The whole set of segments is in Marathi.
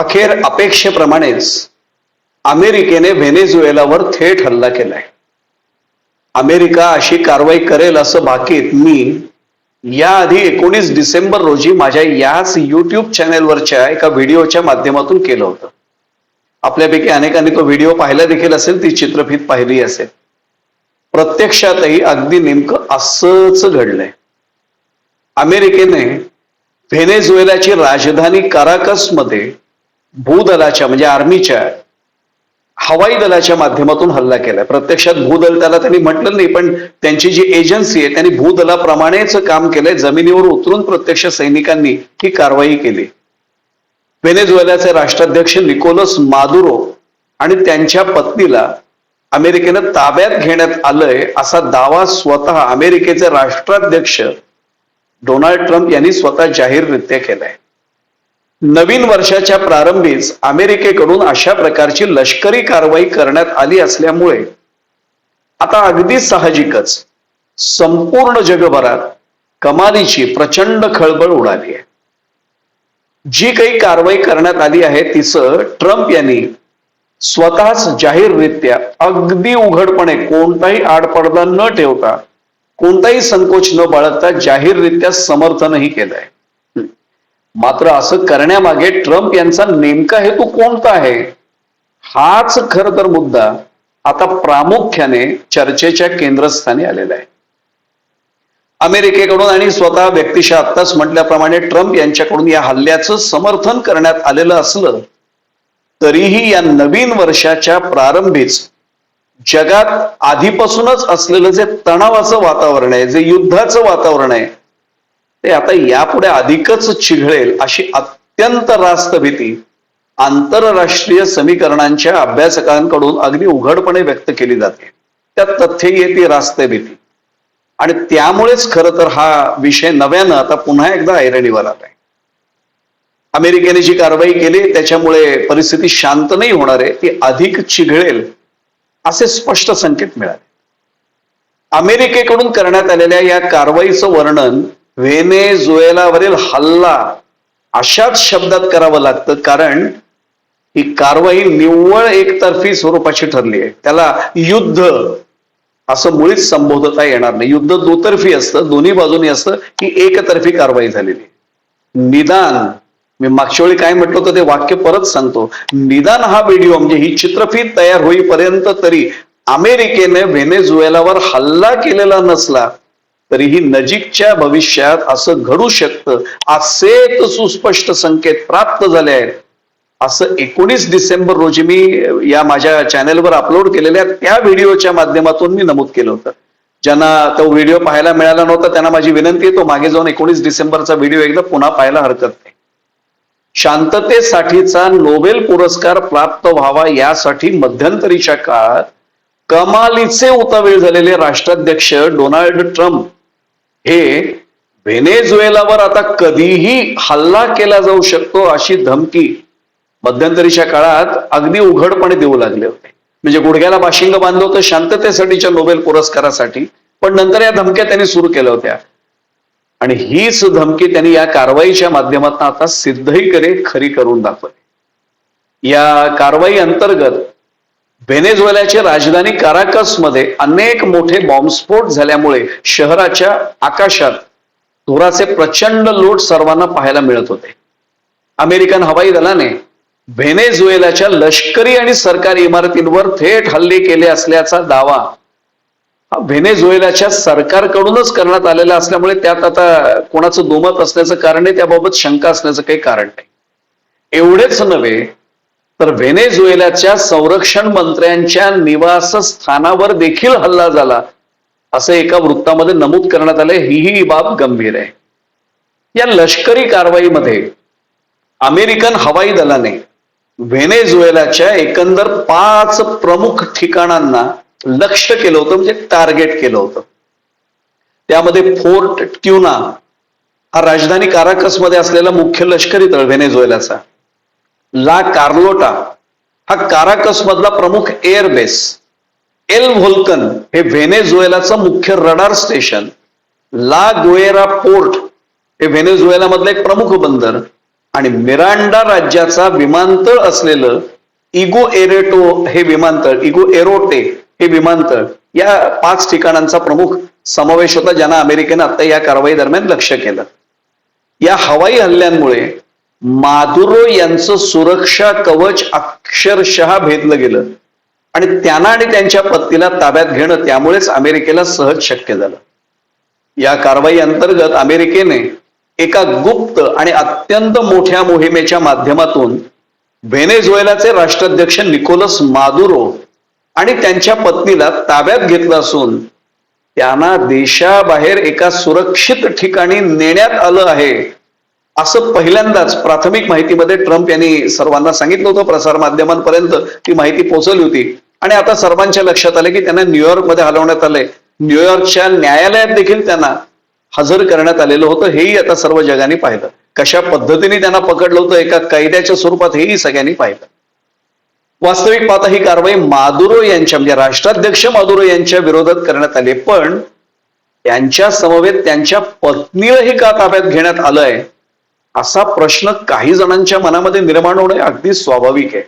अखेर अपेक्षेप्रमाणेच अमेरिकेने व्हेनेझुएलावर थेट हल्ला केलाय. अमेरिका अशी कारवाई करेल असं भाकीत मी याआधी एकोणीस डिसेंबर रोजी माझ्या याच युट्यूब चॅनेलवरच्या एका व्हिडिओच्या माध्यमातून केलं होतं. आपल्यापैकी अनेकांनी तो व्हिडिओ पाहिला देखील असेल ती चित्रफित पाहिली असेल. प्रत्यक्षातही अगदी नेमकं असंच घडलंय. अमेरिकेने व्हेनेझुएलाची राजधानी काराकसमध्ये भूदलाच्या म्हणजे आर्मीच्या हवाई दलाच्या माध्यमातून हल्ला केलाय. प्रत्यक्षात भूदल त्याला त्यांनी म्हटलं नाही पण त्यांची जी एजन्सी आहे त्यांनी भूदलाप्रमाणेच काम केलंय. जमिनीवर उतरून प्रत्यक्ष सैनिकांनी ही कारवाई केली. व्हेनेझुएलाचे राष्ट्राध्यक्ष निकोलस मादुरो आणि त्यांच्या पत्नीला अमेरिकेनं ताब्यात घेण्यात आलंय असा दावा स्वतः अमेरिकेचे राष्ट्राध्यक्ष डोनाल्ड ट्रम्प यांनी स्वतः जाहीररित्या केलाय. नवीन वर्षाच्या प्रारंभीच अमेरिकेकडून अशा प्रकारची लष्करी कारवाई करण्यात आली असल्यामुळे आता अगदी साहजिकच संपूर्ण जगभरात कमालीची प्रचंड खळबळ उडाली आहे. जी काही कारवाई करण्यात आली आहे तिचं ट्रम्प यांनी स्वतःच जाहीररित्या अगदी उघडपणे कोणताही आडपडदा न ठेवता कोणताही संकोच न बाळगता जाहीररित्या समर्थनही केलंय. मात्र असं करण्यामागे ट्रम्प यांचा नेमका हेतू कोणता आहे? हाच खर तर मुद्दा आता प्रामुख्याने चर्चेच्या केंद्रस्थानी आलेला आहे. अमेरिकेकडून आणि स्वतः व्यक्तिशः आत्ताच म्हटल्याप्रमाणे ट्रम्प यांच्याकडून या हल्ल्याचं समर्थन करण्यात आलेलं असलं तरीही या नवीन वर्षाच्या प्रारंभीच जगात आधीपासूनच असलेलं जे तणावाचं वातावरण आहे जे युद्धाचं वातावरण आहे ते आता यापुढे अधिकच चिघळेल अशी अत्यंत रास्त भीती आंतरराष्ट्रीय समीकरणांच्या अभ्यासकांकडून अगदी उघडपणे व्यक्त केली जाते. त्यात तथ्य येते रास्त भीती. आणि त्यामुळेच खरं तर हा विषय नव्यानं आता पुन्हा एकदा ऐरणीवर आहे अमेरिकेने जी कारवाई केली त्याच्यामुळे परिस्थिती शांत नाही होणार आहे ती अधिक चिघळेल असे स्पष्ट संकेत मिळाले. अमेरिकेकडून करण्यात आलेल्या या कारवाईचं वर्णन व्हेनेझुएलावरील हल्ला अशाच शब्दात करावं लागतं कारण ही कारवाई निव्वळ एकतर्फी स्वरूपाची ठरली आहे. त्याला युद्ध असं मुळीच संबोधता येणार नाही. युद्ध दोतर्फी असतं दोन्ही बाजूनी असतं ही एकतर्फी कारवाई झालेली निदान मी मागच्या वेळी काय म्हटलं होतं ते वाक्य परत सांगतो. निदान हा व्हिडिओ म्हणजे ही चित्रफीत तयार होईपर्यंत तरी अमेरिकेने व्हेनेझुएलावर हल्ला केलेला नसला तरीही नजीकच्या भविष्यात असं घडू शकतं. असे सुस्पष्ट संकेत प्राप्त झाले आहेत. असं एकोणीस डिसेंबर रोजी मी या माझ्या चॅनेलवर अपलोड केलेल्या त्या व्हिडिओच्या माध्यमातून मी नमूद केलं होतं. ज्यांना तो व्हिडिओ पाहायला मिळाला नव्हता त्यांना माझी विनंती आहे तो मागे जाऊन एकोणीस डिसेंबरचा व्हिडिओ एकदा पुन्हा पाहायला हरकत नाही. शांततेसाठीचा नोबेल पुरस्कार प्राप्त व्हावा यासाठी मध्यंतरीच्या काळात कमालीचे उतावीळ झालेले राष्ट्राध्यक्ष डोनाल्ड ट्रम्प हे व्हेनेझुएलावर आता कधीही हल्ला केला जाऊ शकतो अशी धमकी मध्यंतरीच्या काळात अगदी उघडपणे देऊ लागले होते. म्हणजे गुडघ्याला बाशिंग बांधलं होतं शांततेसाठीच्या नोबेल पुरस्कारासाठी पण नंतर या धमक्या त्यांनी सुरू केल्या होत्या. आणि हीच धमकी त्यांनी या कारवाईच्या माध्यमातून आता सिद्धही करे खरी करून दाखवली. या कारवाई अंतर्गत व्हेनेझुएलाची राजधानी काराकसमध्ये अनेक मोठे बॉम्बस्फोट झाल्यामुळे शहराच्या आकाशात धुराचे प्रचंड लोट सर्वांना पाहायला मिळत होते. अमेरिकन हवाई दलाने व्हेनेझुएलाच्या लष्करी आणि सरकारी इमारतींवर थेट हल्ले केले असल्याचा दावा हा व्हेनेझुएलाच्या सरकारकडूनच करण्यात आलेला असल्यामुळे त्यात आता कोणाचं दुमत असण्याचं कारण आहे त्याबाबत शंका असण्याचं काही कारण नाही. एवढेच नव्हे तर व्हेनेझुएलाच्या संरक्षण मंत्र्यांच्या निवासस्थानावर देखील हल्ला झाला. असं एका वृत्तामध्ये नमूद करण्यात आलंय. ही बाब गंभीर आहे. या लष्करी कारवाईमध्ये अमेरिकन हवाई दलाने व्हेनेझुएलाच्या एकंदर पाच प्रमुख ठिकाणांना लक्ष केलं होतं म्हणजे टार्गेट केलं होतं. त्यामध्ये फोर्ट ट्युना हा राजधानी काराकसमध्ये असलेला मुख्य लष्करी तळ व्हेनेझुएलाचा. ला कार्लोटा हा काराकस मधला प्रमुख एअरबेस. एल व्होल्कन हे व्हेनेझुएलाचं मुख्य रडार स्टेशन. ला गोएरा पोर्ट हे व्हेनेझुएला मधलं एक प्रमुख बंदर. आणि मिरांडा राज्याचा विमानतळ असलेलं इगो एरेटो हे विमानतळ इगो एरोटे हे विमानतळ या पाच ठिकाणांचा प्रमुख समावेश होता ज्यांना अमेरिकेनं आता या कारवाई दरम्यान लक्ष केलं. या हवाई हल्ल्यांमुळे मादुरो यांचं सुरक्षा कवच अक्षरशः भेदलं गेलं. आणि त्यांना आणि त्यांच्या पत्नीला ताब्यात घेणं त्यामुळेच अमेरिकेला सहज शक्य झालं. या कारवाई अंतर्गत अमेरिकेने एका गुप्त आणि अत्यंत मोठ्या मोहिमेच्या माध्यमातून व्हेनेझुएलाचे राष्ट्राध्यक्ष निकोलस मादुरो आणि त्यांच्या पत्नीला ताब्यात घेतलं असून त्यांना देशाबाहेर एका सुरक्षित ठिकाणी नेण्यात आलं आहे. असं पहिल्यांदाच प्राथमिक माहितीमध्ये ट्रम्प यांनी सर्वांना सांगितलं होतं प्रसार माध्यमांपर्यंत ती माहिती पोहोचवली होती. आणि आता सर्वांच्या लक्षात आलं की त्यांना न्यूयॉर्कमध्ये हलवण्यात आलंय. न्यूयॉर्कच्या न्यायालयात देखील त्यांना हजर करण्यात आलेलं होतं. हेही आता सर्व जगाने पाहिलं. कशा पद्धतीने त्यांना पकडलं होतं एका कैद्याच्या स्वरूपात हेही सगळ्यांनी पाहिलं. वास्तविक पाहता ही कारवाई मादुरो यांच्या म्हणजे राष्ट्राध्यक्ष मादुरो यांच्या विरोधात करण्यात आली पण त्यांच्या समवेत त्यांच्या पत्नीलाही का ताब्यात घेण्यात आलंय? असा प्रश्न काही जणांच्या मनामध्ये निर्माण होणे अगदी स्वाभाविक आहे.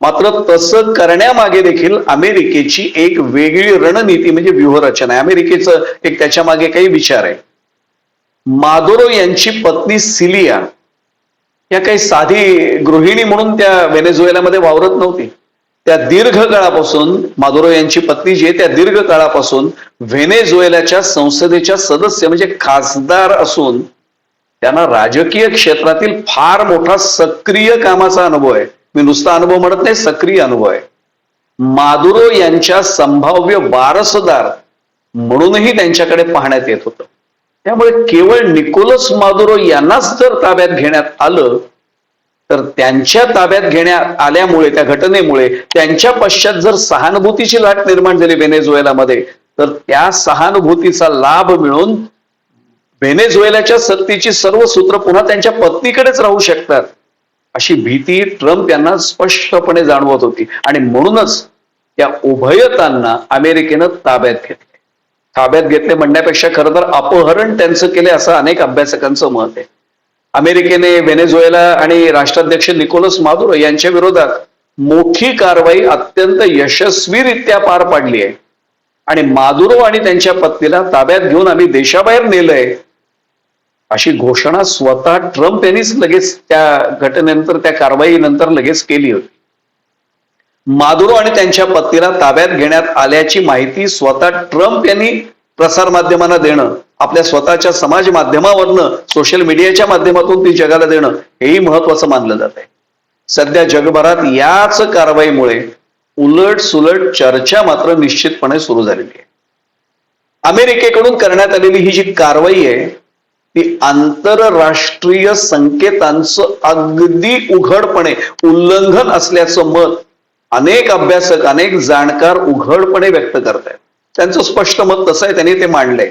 मात्र तसं करण्यामागे देखील अमेरिकेची एक वेगळी रणनीती म्हणजे व्यूहरचना आहे. अमेरिकेचं एक त्याच्यामागे काही विचार आहे. मादुरो यांची पत्नी सिलिया या काही साधी गृहिणी म्हणून त्या व्हेनेझुएलामध्ये वावरत नव्हती. त्या दीर्घ काळापासून मादुरो यांची पत्नी जी आहे त्या दीर्घ काळापासून व्हेनेझुएलाच्या संसदेच्या सदस्य म्हणजे खासदार असून त्यांना राजकीय क्षेत्रातील फार मोठा सक्रिय कामाचा अनुभव आहे. मी नुसता अनुभव म्हणत नाही सक्रिय अनुभव आहे. मादुरो यांच्या संभाव्य वारसदार म्हणूनही त्यांच्याकडे पाहण्यात येत होतं. त्यामुळे केवळ निकोलस मादुरो यांनाच जर ताब्यात घेण्यात आलं तर त्यांच्या ताब्यात घेण्यात आल्यामुळे त्या घटनेमुळे त्यांच्या पश्चात जर सहानुभूतीची लाट निर्माण झाली व्हेनेझुएलामध्ये तर त्या सहानुभूतीचा लाभ मिळून व्हेनेझुएलाच्या सत्तेची सर्व सूत्र पुन्हा त्यांच्या पत्नीकडेच राहू शकतात. अशी भीती ट्रम्प यांना स्पष्टपणे जाणवत होती. आणि म्हणूनच त्या उभयतांना अमेरिकेनं ताब्यात घेतले. ताब्यात घेतले म्हणण्यापेक्षा खरं तर अपहरण त्यांचं केले असं अनेक अभ्यासकांचं मत आहे. अमेरिकेने व्हेनेझुएला आणि राष्ट्राध्यक्ष निकोलस मादुरो यांच्या विरोधात मोठी कारवाई अत्यंत यशस्वीरित्या पार पाडली आहे. आणि मादुरो आणि त्यांच्या पत्नीला ताब्यात घेऊन आम्ही देशाबाहेर नेलंय अशी घोषणा स्वतः ट्रम्प यांनीच लगेच त्या घटनेनंतर त्या कारवाईनंतर लगेच केली होती. मादुरो आणि त्यांच्या पत्नीला ताब्यात घेण्यात आल्याची माहिती स्वतः ट्रम्प यांनी प्रसार माध्यमांना देणं आपल्या स्वतःच्या समाज माध्यमावरनं सोशल मीडियाच्या माध्यमातून ती जगाला देणं हेही महत्वाचं मानलं जात आहे. सध्या जगभरात याच कारवाईमुळे उलट सुलट चर्चा मात्र निश्चितपणे सुरू झालेली आहे. अमेरिकेकडून करण्यात आलेली ही जी कारवाई आहे ती आंतरराष्ट्रीय संकेतांचं अगदी उघडपणे उल्लंघन असल्याचं मत अनेक अभ्यासक अनेक जाणकार उघडपणे व्यक्त करत आहेत त्यांचं स्पष्ट मत तसं आहे त्यांनी ते मांडलंय.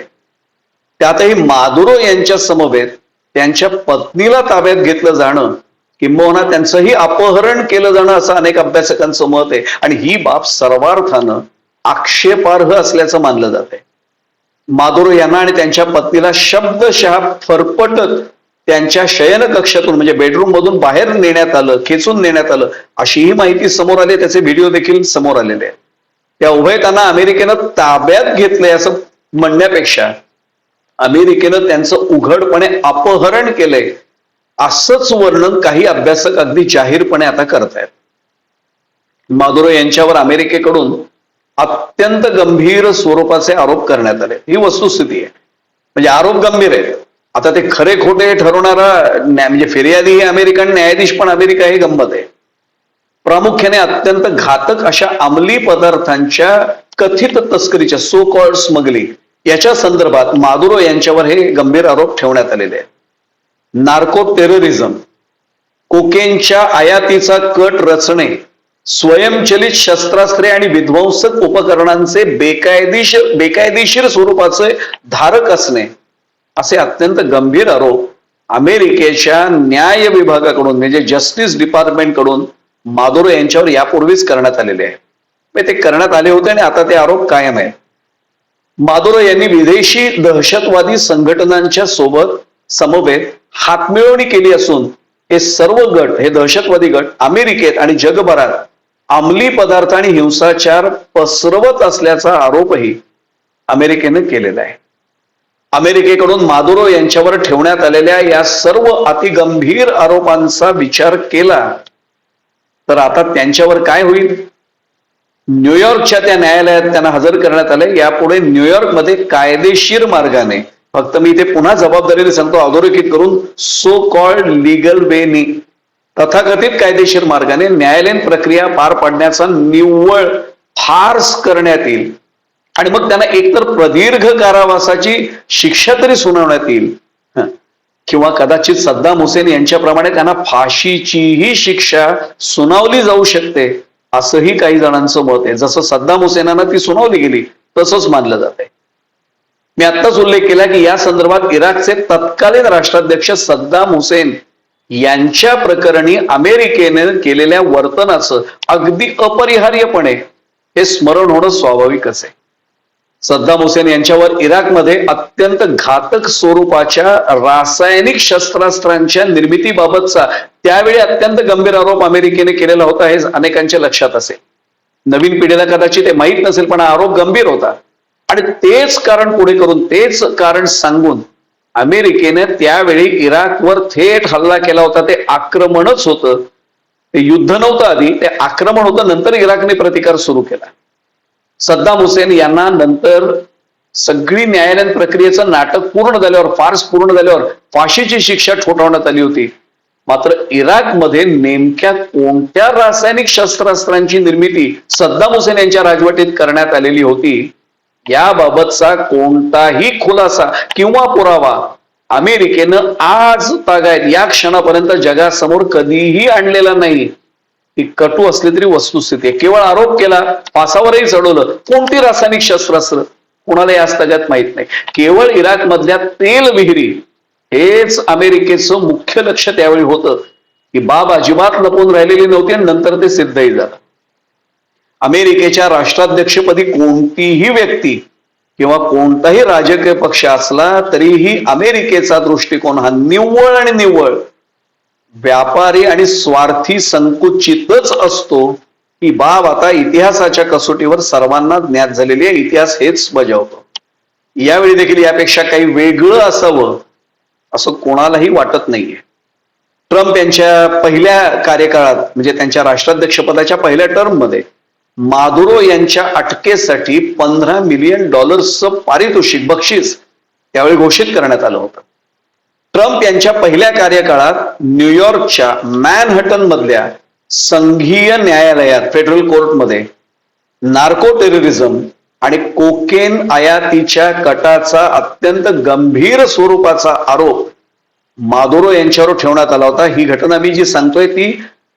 त्यातही मादुरो यांच्या समवेत त्यांच्या पत्नीला ताब्यात घेतलं जाणं किंबहुना त्यांचंही अपहरण केलं जाणं असं अनेक अभ्यासकांचं मत आहे. आणि ही बाब सर्वार्थानं आक्षेपार्ह असल्याचं मानलं जात आहे माधुरो यांना आणि त्यांच्या पत्नीला शब्दशः फरफटत त्यांच्या शयन कक्षातून म्हणजे बेडरूम मधून बाहेर नेण्यात आलं खेचून नेण्यात आलं अशीही माहिती समोर आली. त्याचे व्हिडिओ देखील समोर आलेले आहेत. त्या उभयतांना अमेरिकेनं ताब्यात घेतलंय असं म्हणण्यापेक्षा अमेरिकेनं त्यांचं उघडपणे अपहरण केलंय असंच वर्णन काही अभ्यासक अगदी जाहीरपणे आता करत आहेत यांच्यावर अमेरिकेकडून अत्यंत गंभीर स्वरूपाचे आरोप करण्यात आले. ही वस्तुस्थिती आहे. म्हणजे आरोप गंभीर आहेत आता ते खरे खोटे ठरवणारा म्हणजे फिर्यादी हे अमेरिका आणि न्यायाधीश पण अमेरिका हे गंमत आहे. प्रामुख्याने अत्यंत घातक अशा अंमली पदार्थांच्या कथित तस्करीच्या सो कॉल्ड स्मगलिंग याच्या संदर्भात मादुरो यांच्यावर हे गंभीर आरोप ठेवण्यात आलेले आहेत. नार्को टेररिझम कोकेनच्या आयातीचा कट रचणे स्वयंचलित शस्त्रास्त्रे आणि विध्वंसक उपकरणांचे बेकायदेशीर बेकायदेशीर स्वरूपाचे धारक असणे असे अत्यंत गंभीर आरोप अमेरिकेच्या न्याय विभागाकडून म्हणजे जस्टिस डिपार्टमेंटकडून मादुरो यांच्यावर यापूर्वीच करण्यात आलेले आहे. म्हणजे ते करण्यात आले होते आणि आता ते आरोप कायम आहे. मादुरो यांनी विदेशी दहशतवादी संघटनांच्या सोबत समवेत हातमिळवणी केली असून हे सर्व गट हे दहशतवादी गट अमेरिकेत आणि जगभरात अंमली पदार्थ आणि हिंसाचार पसरवत असल्याचा आरोपही अमेरिकेने केलेला आहे. अमेरिकेकडून मादुरो यांच्यावर ठेवण्यात आलेल्या या सर्व अतिगंभीर आरोपांचा विचार केला तर आता त्यांच्यावर काय होईल? न्यूयॉर्कच्या त्या न्यायालयात त्यांना हजर करण्यात आले. यापुढे न्यूयॉर्कमध्ये कायदेशीर मार्गाने फक्त मी इथे पुन्हा जबाबदारीने सांगतो अधोरेखित करून सो कॉल्ड लिगल वेनी तथाकथित कायदेशीर मार्गाने न्यायालयीन प्रक्रिया पार पाडण्याचा निव्वळ फार्स करण्यात येईल. आणि मग त्यांना एकतर प्रदीर्घ कारावासाची शिक्षा तरी सुनावण्यात येईल. किंवा कदाचित सद्दाम हुसेन यांच्याप्रमाणे त्यांना फाशीचीही शिक्षा सुनावली जाऊ शकते असंही काही जणांचं मत आहे. जसं सद्दाम हुसेनांना ती सुनावली गेली तसंच मानलं जात आहे. मी आत्ताच उल्लेख केला की या संदर्भात इराकचे तत्कालीन राष्ट्राध्यक्ष सद्दाम हुसेन यांच्या प्रकरणी अमेरिकेने केलेल्या वर्तनाचं अगदी अपरिहार्यपणे हे स्मरण होणं स्वाभाविकच आहे. सद्दाम हुसेन यांच्यावर इराकमध्ये अत्यंत घातक स्वरूपाच्या रासायनिक शस्त्रास्त्रांच्या निर्मितीबाबतचा त्यावेळी अत्यंत गंभीर आरोप अमेरिकेने केलेला होता हे अनेकांच्या लक्षात असेल. नवीन पिढीला कदाचित ते माहीत नसेल पण हा आरोप गंभीर होता. आणि तेच कारण पुढे करून तेच कारण सांगून अमेरिकेने त्यावेळी इराकवर थेट हल्ला केला होता. ते आक्रमणच होतं. ते युद्ध नव्हतं आधी. ते आक्रमण होतं. नंतर इराकने प्रतिकार सुरू केला. सद्दाम हुसेन यांना नंतर सगळी न्यायालयीन प्रक्रियेचं नाटक पूर्ण झाल्यावर फार्स पूर्ण झाल्यावर फाशीची शिक्षा ठोठावण्यात आली होती. मात्र इराकमध्ये नेमक्या कोणत्या रासायनिक शस्त्रास्त्रांची निर्मिती सद्दाम हुसेन यांच्या राजवटीत करण्यात आलेली होती याबाबतचा कोणताही खुलासा किंवा पुरावा अमेरिकेनं आज तागायत. या क्षणापर्यंत जगासमोर कधीही आणलेला नाही. ती कटू असली तरी वस्तुस्थिती आहे. केवळ आरोप केला फासावरही चढवलं. कोणती रासायनिक शस्त्रास्त्र कोणाला या तगात माहीत नाही. केवळ इराक मधल्या तेल विहिरी. हेच अमेरिकेचं मुख्य लक्ष त्यावेळी होतं. की बाब अजिबात लपून राहिलेली नव्हती आणि नंतर ते सिद्धही झालं. अमेरिकेच्या राष्ट्राध्यक्षपदी कोणतीही व्यक्ती किंवा कोणताही राजकीय पक्ष असला तरीही अमेरिकेचा दृष्टिकोन हा निव्वळ आणि निव्वळ व्यापारी आणि स्वार्थी संकुचितच असतो. ही बाब आता इतिहासाच्या कसोटीवर सर्वांना ज्ञात झालेली आहे. इतिहास हेच बजावतो. यावेळी देखील यापेक्षा काही वेगळं असावं असं कोणालाही वाटत नाहीये. ट्रम्प यांच्या पहिल्या कार्यकाळात म्हणजे त्यांच्या राष्ट्राध्यक्षपदाच्या पहिल्या टर्ममध्ये मादुरो यांच्या अटकेसाठी पंधरा मिलियन डॉलर्सचं पारितोषिक बक्षीस त्यावेळी घोषित करण्यात आलं होतं. ट्रम्प यांच्या पहिल्या कार्यकाळात न्यूयॉर्कच्या मॅनहटन मधल्या संघीय न्यायालयात फेडरल कोर्टमध्ये नार्को टेररिझम आणि कोकेन आयातीच्या कटाचा अत्यंत गंभीर स्वरूपाचा आरोप मादुरो यांच्यावर ठेवण्यात आला होता. ही घटना मी जी सांगतोय ती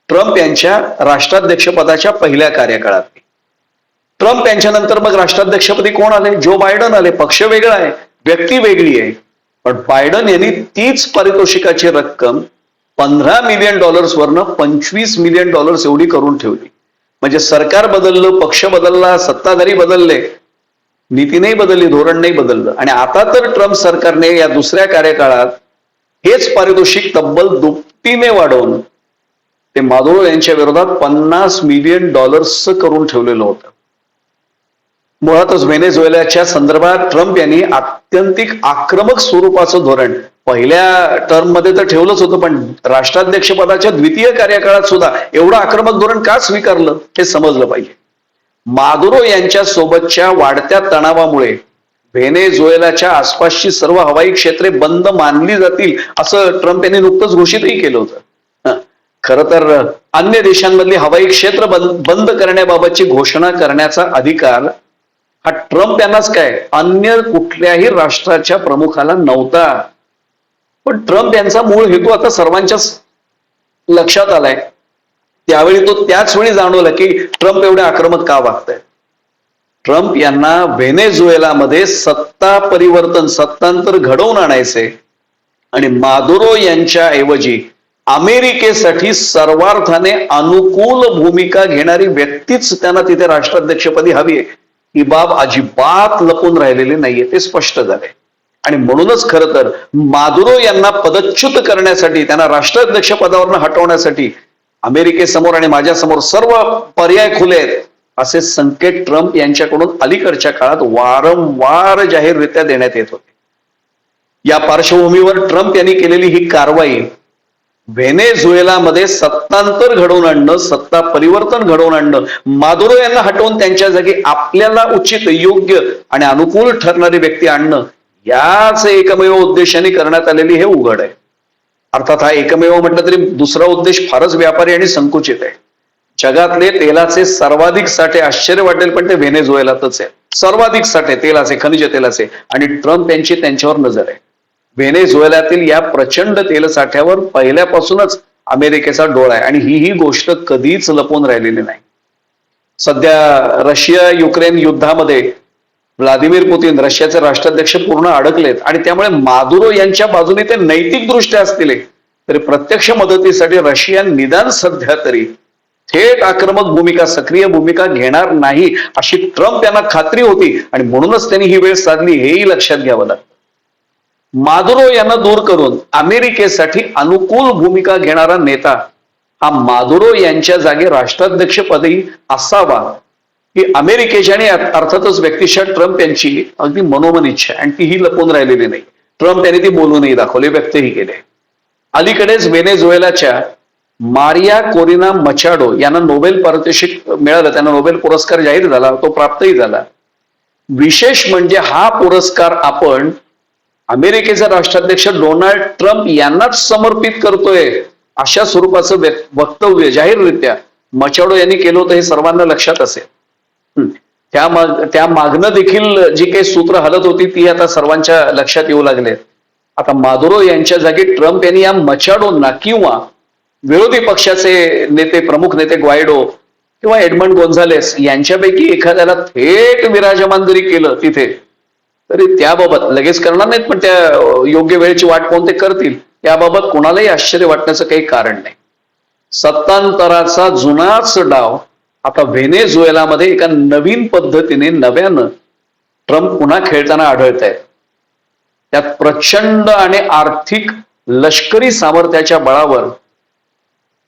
ट्रम्प यांच्या राष्ट्राध्यक्षपदाच्या पहिल्या कार्यकाळात. ट्रम्प यांच्यानंतर मग राष्ट्राध्यक्षपदी कोण आले? जो बायडन आले. पक्ष वेगळा आहे. व्यक्ती वेगळी आहे. पण बायडन यांनी तीच पारितोषिकाची रक्कम पंधरा मिलियन डॉलर्स वरनं पंचवीस मिलियन डॉलर्स एवढी करून ठेवली. म्हणजे सरकार बदललं पक्ष बदलला सत्ताधारी बदलले नीती नाही बदलली धोरण नाही बदललं. आणि आता तर ट्रम्प सरकारने या दुसऱ्या कार्यकाळात हेच पारितोषिक तब्बल दुपटीने वाढवून ते माधुरो यांच्या विरोधात पन्नास मिलियन डॉलर्स करून ठेवलेलं होतं. मुळातच व्हेनेझुएलाच्या संदर्भात ट्रम्प यांनी आत्यंतिक आक्रमक स्वरूपाचं धोरण पहिल्या टर्ममध्ये तर ठेवलंच होतं पण राष्ट्राध्यक्ष पदाच्या द्वितीय कार्यकाळात सुद्धा एवढं आक्रमक धोरण का स्वीकारलं हे समजलं पाहिजे. मादुरो यांच्या सोबतच्या वाढत्या तणावामुळे व्हेनेझुएलाच्या आसपासची सर्व हवाई क्षेत्रे बंद मानली जातील असं ट्रम्प यांनी नुकतंच घोषितही केलं होतं. खर तर अन्य देशांमधली हवाई क्षेत्र बंद बंद करण्याबाबतची घोषणा करण्याचा अधिकार हा ट्रम्प यांनाच काय? अन्य कुठल्याही राष्ट्राच्या प्रमुखाला नव्हता. पण ट्रम्प यांचा मूळ हेतू आता सर्वांच्याच लक्षात आलाय. त्यावेळी तो त्याच वेळी जाणवला की ट्रम्प एवढे आक्रमक का वागतंय ट्रम्प यांना व्हेनेझुएलामध्ये सत्ता परिवर्तन सत्तांतर घडवून आणायचे आणि मादुरो यांच्या ऐवजी अमेरिकेसाठी सर्वार्थाने अनुकूल भूमिका घेणारी व्यक्तीच त्यांना तिथे राष्ट्राध्यक्षपदी हवी आहे. ही बाब अजिबात लपून राहिलेली नाहीये ते स्पष्ट झाले आणि म्हणूनच खरं तर मादुरो यांना पदच्युत करण्यासाठी त्यांना राष्ट्राध्यक्ष पदावरनं हटवण्यासाठी अमेरिकेसमोर आणि माझ्यासमोर सर्व पर्याय खुले आहेत असे संकेत ट्रम्प यांच्याकडून अलीकडच्या काळात वारंवार जाहीररित्या देण्यात येत होते. या पार्श्वभूमीवर ट्रम्प यांनी केलेली ही कारवाई व्हेनेझुएलामध्ये सत्तांतर घडवून आणणं सत्ता परिवर्तन घडवून आणणं मादुरो यांना हटवून त्यांच्या जागी आपल्याला उचित योग्य आणि अनुकूल ठरणारी व्यक्ती आणणं याच एकमेव उद्देशाने करण्यात आलेली हे उघड आहे. अर्थात हा एकमेव म्हटलं तरी दुसरा उद्देश फारच व्यापारी आणि संकुचित आहे. जगातले तेलाचे सर्वाधिक साठे आश्चर्य वाटेल पण ते व्हेनेझुएलातच आहे. सर्वाधिक साठे तेलाचे खनिज तेलाचे आणि ट्रम्प यांची त्यांच्यावर नजर आहे. व्हेनेझुएलातील या प्रचंड तेलसाठ्यावर पहिल्यापासूनच अमेरिकेचा डोळा आहे. आणि ही ही गोष्ट कधीच लपवून राहिलेली नाही. सध्या रशिया युक्रेन युद्धामध्ये व्लादिमीर पुतीन रशियाचे राष्ट्राध्यक्ष पूर्ण अडकलेत. आणि त्यामुळे मादुरो यांच्या बाजूने ते नैतिकदृष्ट्या असतील तरी प्रत्यक्ष मदतीसाठी रशिया निदान सध्या तरी थेट आक्रमक भूमिका सक्रिय भूमिका घेणार नाही अशी ट्रम्प यांना खात्री होती. आणि म्हणूनच त्यांनी ही वेळ साधली हेही लक्षात घ्यावं लागतं. मादुरो यांना दूर करून अमेरिकेसाठी अनुकूल भूमिका घेणारा नेता हा मादुरो यांच्या जागी राष्ट्राध्यक्षपदी असावा ही अमेरिकेची आणि अर्थातच व्यक्तिशः ट्रम्प यांची अगदी मनोमन इच्छा आहे. आणि तीही लपून राहिलेली नाही. ट्रम्प यांनी ती बोलूनही दाखवली व्यक्तही केले. अलीकडेच वेनेझुएलाच्या मारिया कोरिना मचाडो यांना नोबेल पारितोषिक मिळालं. त्यांना नोबेल पुरस्कार जाहीर झाला तो प्राप्तही झाला. विशेष म्हणजे हा पुरस्कार आपण अमेरिकेचे राष्ट्राध्यक्ष डोनाल्ड ट्रम्प यांनाच समर्पित करतोय अशा स्वरूपाचं वक्तव्य जाहीररित्या मचाडो यांनी केलं होतं हे सर्वांना लक्षात असेल. त्या माग त्या मागणं देखील जी काही सूत्र हलत होती ती आता सर्वांच्या लक्षात येऊ लागले आता मादुरो यांच्या जागी ट्रम्प यांनी या मचाडोंना किंवा विरोधी पक्षाचे नेते प्रमुख नेते ग्वायडो किंवा एडमंड गोन्झालेस यांच्यापैकी एखाद्याला थेट विराजमान जरी केलं तिथे तरी त्याबाबत लगेच करणार नाहीत पण त्या योग्य वेळेची वाट पाहून ते करतील. याबाबत कोणालाही आश्चर्य वाटण्याचं काही कारण नाही. सत्तांतराचा जुनाच डाव आता व्हेनेझुएलामध्ये एका नवीन पद्धतीने नव्यानं ट्रम्प पुन्हा खेळताना आढळत आहेत त्यात प्रचंड आणि आर्थिक लष्करी सामर्थ्याच्या बळावर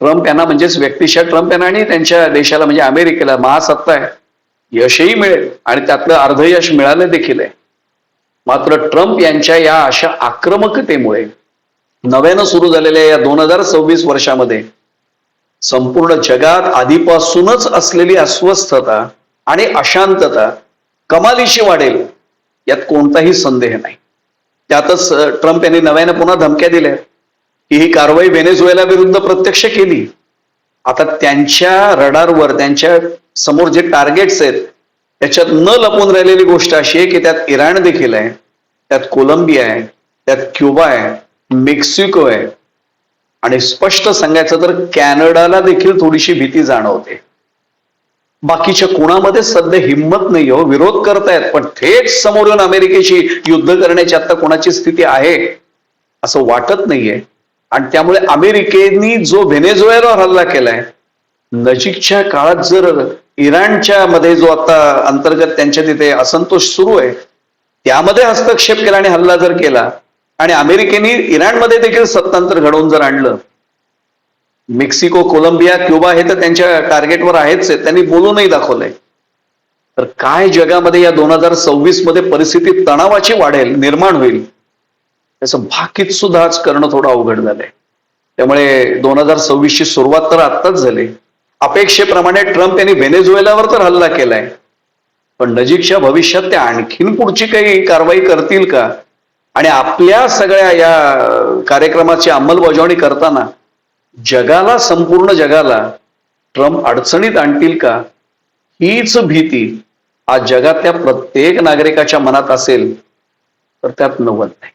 ट्रम्प यांना म्हणजेच व्यक्तिशः ट्रम्प यांना आणि त्यांच्या देशाला म्हणजे अमेरिकेला महासत्ता आहे. यशही मिळेल आणि त्यातलं अर्ध यश मिळालं देखील आहे. मात्र ट्रम्प यांच्या या अशा आक्रमकतेमुळे नव्यानं सुरू झालेल्या या दोन हजार सव्वीस वर्षामध्ये संपूर्ण जगात आधीपासूनच असलेली अस्वस्थता आणि अशांतता कमालीशी वाढेल यात कोणताही संदेह नाही. त्यातच ट्रम्प यांनी नव्यानं पुन्हा धमक्या दिल्या. की ही कारवाई व्हेनेझुएला विरुद्ध प्रत्यक्ष केली. आता त्यांच्या रडारवर त्यांच्यासमोर जे टार्गेट्स आहेत त्याच्यात न लपून राहिलेली गोष्ट अशी आहे की त्यात इराण देखील आहे त्यात कोलंबिया आहे त्यात क्युबा आहे मेक्सिको आहे. आणि स्पष्ट सांगायचं तर कॅनडाला देखील थोडीशी भीती जाणवते. बाकीच्या कोणामध्ये सध्या हिंमत नाही हो विरोध करतायत पण थेट समोर येऊन अमेरिकेशी युद्ध करण्याची आता कोणाची स्थिती आहे असं वाटत नाहीये. आणि त्यामुळे अमेरिकेनी जो व्हेनेझुएलावर हल्ला केलाय नजीकच्या काळात जर इराणच्या मध्ये जो आता अंतर्गत त्यांच्या तिथे असंतोष सुरू आहे त्यामध्ये हस्तक्षेप केला आणि हल्ला जर केला आणि अमेरिकेने इराणमध्ये देखील सत्तांतर घडवून जर आणलं मेक्सिको कोलंबिया क्युबा हे तर त्यांच्या टार्गेटवर आहेच आहे त्यांनी बोलूनही दाखवलंय. तर काय जगामध्ये या दोन हजार सव्वीसमध्ये परिस्थिती तणावाची वाढेल निर्माण होईल त्याचं भाकीत सुद्धा आज करणं थोडं अवघड झालंय. त्यामुळे दोन हजार सव्वीस ची सुरुवात तर आत्ताच झाली. अपेक्षेप्रमाणे ट्रम्प यांनी व्हेनेझुएलावर तर हल्ला केलाय. पण नजीकच्या भविष्यात ते आणखीन पुढची काही कारवाई करतील का? आणि आपल्या सगळ्या या कार्यक्रमाची अंमलबजावणी करताना जगाला संपूर्ण जगाला ट्रम्प अडचणीत आणतील का? हीच भीती आज जगातल्या प्रत्येक नागरिकाच्या मनात असेल तर त्यात नवत नाही.